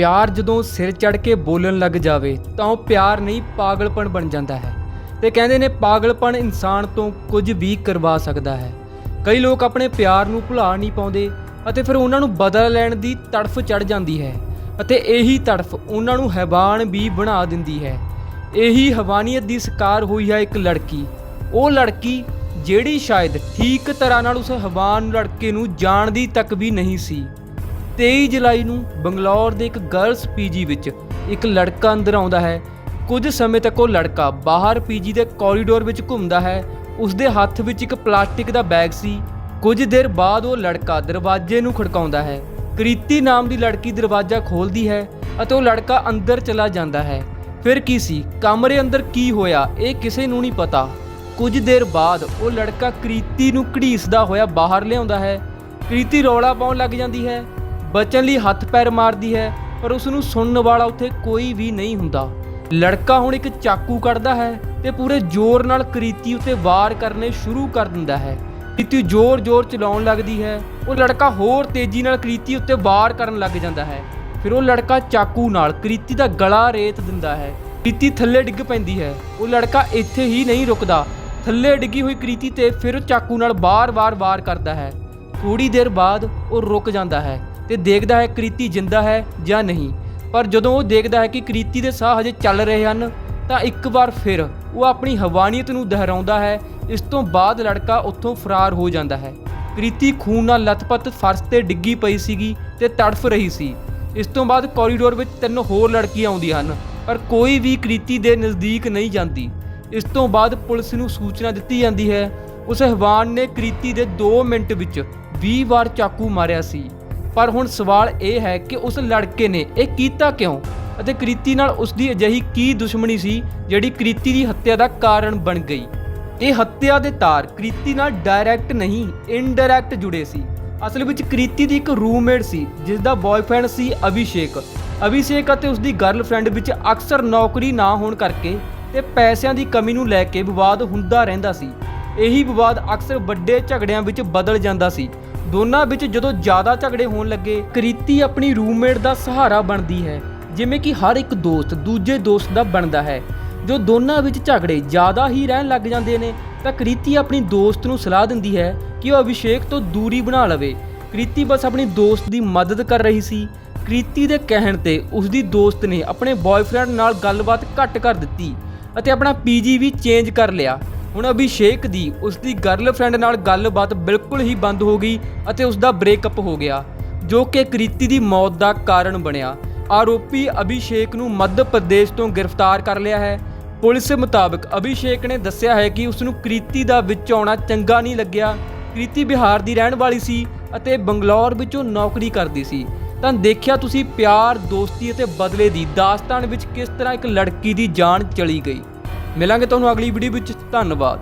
ਪਿਆਰ ਜਦੋਂ ਸਿਰ ਚੜ ਕੇ ਬੋਲਣ ਲੱਗ ਜਾਵੇ, ਤਾਂ ਉਹ ਪਿਆਰ ਨਹੀਂ, ਪਾਗਲਪਣ ਬਣ ਜਾਂਦਾ ਹੈ। ਤੇ ਕਹਿੰਦੇ ਨੇ, ਪਾਗਲਪਣ ਇਨਸਾਨ ਤੋਂ ਕੁਝ ਵੀ ਕਰਵਾ ਸਕਦਾ ਹੈ। ਕਈ ਲੋਕ ਆਪਣੇ ਪਿਆਰ ਨੂੰ ਭੁਲਾ ਨਹੀਂ ਪਾਉਂਦੇ ਅਤੇ ਫਿਰ ਉਹਨਾਂ ਨੂੰ ਬਦਲ ਲੈਣ ਦੀ ਤੜਫ ਚੜ ਜਾਂਦੀ ਹੈ ਅਤੇ ਇਹੀ ਤੜਫ ਉਹਨਾਂ ਨੂੰ ਹੈਵਾਨ ਵੀ ਬਣਾ ਦਿੰਦੀ ਹੈ। ਇਹੀ ਹਵਾਨੀਅਤ ਦੀ ਸ਼ਿਕਾਰ ਹੋਈ ਹੈ ਇੱਕ ਲੜਕੀ। ਉਹ ਲੜਕੀ ਜਿਹੜੀ ਸ਼ਾਇਦ ਠੀਕ ਤਰ੍ਹਾਂ ਨਾਲ ਉਸ ਹਵਾਨ ਲੜਕੇ ਨੂੰ ਜਾਣਦੀ ਤੱਕ ਵੀ ਨਹੀਂ ਸੀ। 23 ਜੁਲਾਈ ਨੂੰ ਬੰਗਲੌਰ ਦੇ ਇੱਕ ਗਰਲਸ ਪੀਜੀ ਵਿੱਚ ਇੱਕ ਲੜਕਾ ਅੰਦਰ ਆਉਂਦਾ ਹੈ। ਕੁਝ ਸਮੇਂ ਤੱਕ ਉਹ ਲੜਕਾ ਬਾਹਰ ਪੀਜੀ ਦੇ ਕੋਰੀਡੋਰ ਵਿੱਚ ਘੁੰਮਦਾ ਹੈ। ਉਸ ਦੇ ਹੱਥ ਵਿੱਚ ਇੱਕ ਪਲਾਸਟਿਕ ਦਾ ਬੈਗ ਸੀ। ਕੁਝ ਦੇਰ ਬਾਅਦ ਉਹ ਲੜਕਾ ਦਰਵਾਜ਼ੇ ਨੂੰ ਖੜਕਾਉਂਦਾ ਹੈ। ਕ੍ਰਿਤੀ ਨਾਮ ਦੀ ਲੜਕੀ ਦਰਵਾਜ਼ਾ ਖੋਲਦੀ ਹੈ ਅਤੇ ਉਹ ਲੜਕਾ ਅੰਦਰ ਚਲਾ ਜਾਂਦਾ ਹੈ। ਫਿਰ ਕੀ ਸੀ? ਕਮਰੇ ਅੰਦਰ ਕੀ ਹੋਇਆ? ਇਹ ਕਿਸੇ ਨੂੰ ਨਹੀਂ ਪਤਾ। ਕੁਝ ਦੇਰ ਬਾਅਦ ਉਹ ਲੜਕਾ ਕ੍ਰਿਤੀ ਨੂੰ ਘੜੀਸਦਾ ਹੋਇਆ ਬਾਹਰ ਲਿਆਉਂਦਾ ਹੈ। ਕ੍ਰਿਤੀ ਰੌਲਾ ਪਾਉਣ ਲੱਗ ਜਾਂਦੀ ਹੈ। ਬਚਣ ਲਈ ਹੱਥ ਪੈਰ ਮਾਰਦੀ ਹੈ, ਪਰ ਉਸ ਨੂੰ ਸੁਣਨ ਵਾਲਾ ਉੱਥੇ ਕੋਈ ਵੀ ਨਹੀਂ ਹੁੰਦਾ। ਲੜਕਾ ਹੁਣ ਇੱਕ ਚਾਕੂ ਕੱਢਦਾ ਹੈ ਤੇ ਪੂਰੇ ਜ਼ੋਰ ਨਾਲ ਕ੍ਰਿਤੀ ਉੱਤੇ ਵਾਰ ਕਰਨੇ ਸ਼ੁਰੂ ਕਰ ਦਿੰਦਾ ਹੈ। ਕ੍ਰਿਤੀ ਜ਼ੋਰ-ਜ਼ੋਰ ਚਲਾਉਣ ਲੱਗਦੀ ਹੈ, ਉਹ ਲੜਕਾ ਹੋਰ ਤੇਜ਼ੀ ਨਾਲ ਕ੍ਰਿਤੀ ਉੱਤੇ ਵਾਰ ਕਰਨ ਲੱਗ ਜਾਂਦਾ ਹੈ। ਫਿਰ ਉਹ ਲੜਕਾ ਚਾਕੂ ਨਾਲ ਕ੍ਰਿਤੀ ਦਾ ਗਲਾ ਰੇਤ ਦਿੰਦਾ ਹੈ। ਕ੍ਰਿਤੀ ਥੱਲੇ ਡਿੱਗ ਪੈਂਦੀ ਹੈ, ਉਹ ਲੜਕਾ ਇੱਥੇ ਹੀ ਨਹੀਂ ਰੁਕਦਾ। ਥੱਲੇ ਡਿੱਗੀ ਹੋਈ ਕ੍ਰਿਤੀ ਤੇ ਫਿਰ ਚਾਕੂ ਨਾਲ ਬਾਰ-ਬਾਰ ਵਾਰ ਕਰਦਾ ਹੈ। ਥੋੜੀ ਦੇਰ ਬਾਅਦ ਉਹ ਰੁਕ ਜਾਂਦਾ ਹੈ। ਤੇ ਦੇਖਦਾ ਹੈ ਕ੍ਰਿਤੀ ਜਿੰਦਾ ਹੈ ਜਾਂ ਨਹੀਂ। ਪਰ ਜਦੋਂ ਉਹ ਦੇਖਦਾ ਹੈ ਕਿ ਕ੍ਰਿਤੀ ਦੇ ਸਾਹ ਹਜੇ ਚੱਲ ਰਹੇ ਹਨ, ਤਾਂ ਇੱਕ ਵਾਰ ਫਿਰ ਉਹ ਆਪਣੀ ਹਵਾਨੀਅਤ ਨੂੰ ਦੁਹਰਾਉਂਦਾ ਹੈ। ਇਸ ਤੋਂ ਬਾਅਦ ਲੜਕਾ ਉੱਥੋਂ ਫਰਾਰ ਹੋ ਜਾਂਦਾ ਹੈ। ਕ੍ਰਿਤੀ ਖੂਨ ਨਾਲ ਲਥਪਥ ਫਰਸ਼ ਤੇ ਡਿੱਗੀ ਪਈ ਸੀਗੀ ਤੇ ਤੜਫ ਰਹੀ ਸੀ। ਇਸ ਤੋਂ ਬਾਅਦ ਕੋਰੀਡੋਰ ਵਿੱਚ ਤਿੰਨ ਹੋਰ ਲੜਕੀਆਂ ਆਉਂਦੀਆਂ ਹਨ, ਪਰ ਕੋਈ ਵੀ ਕ੍ਰਿਤੀ ਦੇ ਨਜ਼ਦੀਕ ਨਹੀਂ ਜਾਂਦੀ। ਇਸ ਤੋਂ ਬਾਅਦ ਪੁਲਿਸ ਨੂੰ ਸੂਚਨਾ ਦਿੱਤੀ ਜਾਂਦੀ ਹੈ। ਉਸ ਹਵਾਨ ਨੇ ਕ੍ਰਿਤੀ ਦੇ 2 ਮਿੰਟ ਵਿੱਚ 20 ਵਾਰ ਚਾਕੂ ਮਾਰਿਆ ਸੀ। ਪਰ ਹੁਣ ਸਵਾਲ ਇਹ ਹੈ ਕਿ ਉਸ ਲੜਕੇ ਨੇ ਇਹ ਕੀਤਾ ਕਿਉਂ? ਅਤੇ ਕ੍ਰਿਤੀ ਨਾਲ ਉਸ ਦੀ ਅਜਿਹੀ ਕੀ ਦੁਸ਼ਮਣੀ ਸੀ ਜਿਹੜੀ ਕ੍ਰਿਤੀ ਦੀ ਹੱਤਿਆ ਦਾ ਕਾਰਨ ਬਣ ਗਈ? ਇਹ ਹੱਤਿਆ ਦੇ ਤਾਰ ਕ੍ਰਿਤੀ ਨਾਲ ਡਾਇਰੈਕਟ ਨਹੀਂ ਇਨਡਾਇਰੈਕਟ ਜੁੜੇ ਸੀ। ਅਸਲ ਵਿੱਚ ਕ੍ਰਿਤੀ ਦੀ ਇੱਕ ਰੂਮਮੇਟ ਸੀ ਜਿਸ ਦਾ ਬॉयਫ੍ਰੈਂਡ ਸੀ ਅਭਿਸ਼ੇਕ। ਅਭਿਸ਼ੇਕ ਅਤੇ ਉਸ ਦੀ ਗਰਲਫ੍ਰੈਂਡ ਵਿੱਚ ਅਕਸਰ ਨੌਕਰੀ ਨਾ ਹੋਣ ਕਰਕੇ ਤੇ ਪੈਸਿਆਂ ਦੀ ਕਮੀ ਨੂੰ ਲੈ ਕੇ ਵਿਵਾਦ ਹੁੰਦਾ ਰਹਿੰਦਾ ਸੀ। ਇਹੀ ਵਿਵਾਦ ਅਕਸਰ ਵੱਡੇ ਝਗੜਿਆਂ ਵਿੱਚ ਬਦਲ ਜਾਂਦਾ ਸੀ। ਦੋਨਾਂ ਵਿੱਚ ਜਦੋਂ ਜ਼ਿਆਦਾ ਝਗੜੇ ਹੋਣ ਲੱਗੇ, ਕ੍ਰਿਤੀ ਆਪਣੀ ਰੂਮਮੇਟ ਦਾ ਸਹਾਰਾ ਬਣਦੀ ਹੈ। ਜਿਵੇਂ ਕਿ ਹਰ ਇੱਕ ਦੋਸਤ ਦੂਜੇ ਦੋਸਤ ਦਾ ਬਣਦਾ ਹੈ। ਜੋ ਦੋਨਾਂ ਵਿੱਚ ਝਗੜੇ ਜ਼ਿਆਦਾ ਹੀ ਰਹਿਣ ਲੱਗ ਜਾਂਦੇ ਨੇ, ਤਾਂ ਕ੍ਰਿਤੀ ਆਪਣੀ ਦੋਸਤ ਨੂੰ ਸਲਾਹ ਦਿੰਦੀ ਹੈ ਕਿ ਉਹ ਅਭਿਸ਼ੇਕ ਤੋਂ ਦੂਰੀ ਬਣਾ ਲਵੇ। ਕ੍ਰਿਤੀ ਬਸ ਆਪਣੀ ਦੋਸਤ ਦੀ ਮਦਦ ਕਰ ਰਹੀ ਸੀ। ਕ੍ਰਿਤੀ ਦੇ ਕਹਿਣ ਤੇ ਉਸ ਦੀ ਦੋਸਤ ਨੇ ਆਪਣੇ ਬॉयਫ੍ਰੈਂਡ ਨਾਲ ਗੱਲਬਾਤ ਘੱਟ ਕਰ ਦਿੱਤੀ ਅਤੇ ਆਪਣਾ ਪੀਜੀ ਵੀ ਚੇਂਜ ਕਰ ਲਿਆ। ਹੁਣ ਅਭਿਸ਼ੇਕ ਦੀ ਉਸ ਦੀ ਗਰਲਫ੍ਰੈਂਡ ਨਾਲ ਗੱਲਬਾਤ ਬਿਲਕੁਲ ਹੀ ਬੰਦ ਹੋ ਗਈ ਅਤੇ ਉਸ ਦਾ ਬ੍ਰੇਕਅਪ ਹੋ ਗਿਆ, ਜੋ ਕਿ ਕ੍ਰਿਤੀ ਦੀ ਮੌਤ ਦਾ ਕਾਰਨ ਬਣਿਆ। ਆਰੋਪੀ ਅਭਿਸ਼ੇਕ ਨੂੰ ਮੱਧ ਪ੍ਰਦੇਸ਼ ਤੋਂ ਗ੍ਰਿਫਤਾਰ ਕਰ ਲਿਆ ਹੈ। ਪੁਲਿਸ ਮੁਤਾਬਕ ਅਭਿਸ਼ੇਕ ਨੇ ਦੱਸਿਆ ਹੈ ਕਿ ਉਸ ਨੂੰ ਕ੍ਰਿਤੀ ਦਾ ਵਿੱਚ ਆਉਣਾ ਚੰਗਾ ਨਹੀਂ ਲੱਗਿਆ। ਕ੍ਰਿਤੀ ਬਿਹਾਰ ਦੀ ਰਹਿਣ ਵਾਲੀ ਸੀ ਅਤੇ ਬੰਗਲੌਰ ਵਿੱਚੋਂ ਨੌਕਰੀ ਕਰਦੀ ਸੀ। ਤਾਂ ਦੇਖਿਆ ਤੁਸੀਂ ਪਿਆਰ, ਦੋਸਤੀ ਅਤੇ ਬਦਲੇ ਦੀ ਦਾਸਤਾਨ ਵਿੱਚ ਕਿਸ ਤਰ੍ਹਾਂ ਇੱਕ ਲੜਕੀ ਦੀ ਜਾਨ ਚਲੀ ਗਈ। ਮਿਲਾਂਗੇ ਤੁਹਾਨੂੰ ਅਗਲੀ ਵੀਡੀਓ ਵਿੱਚ। ਧੰਨਵਾਦ।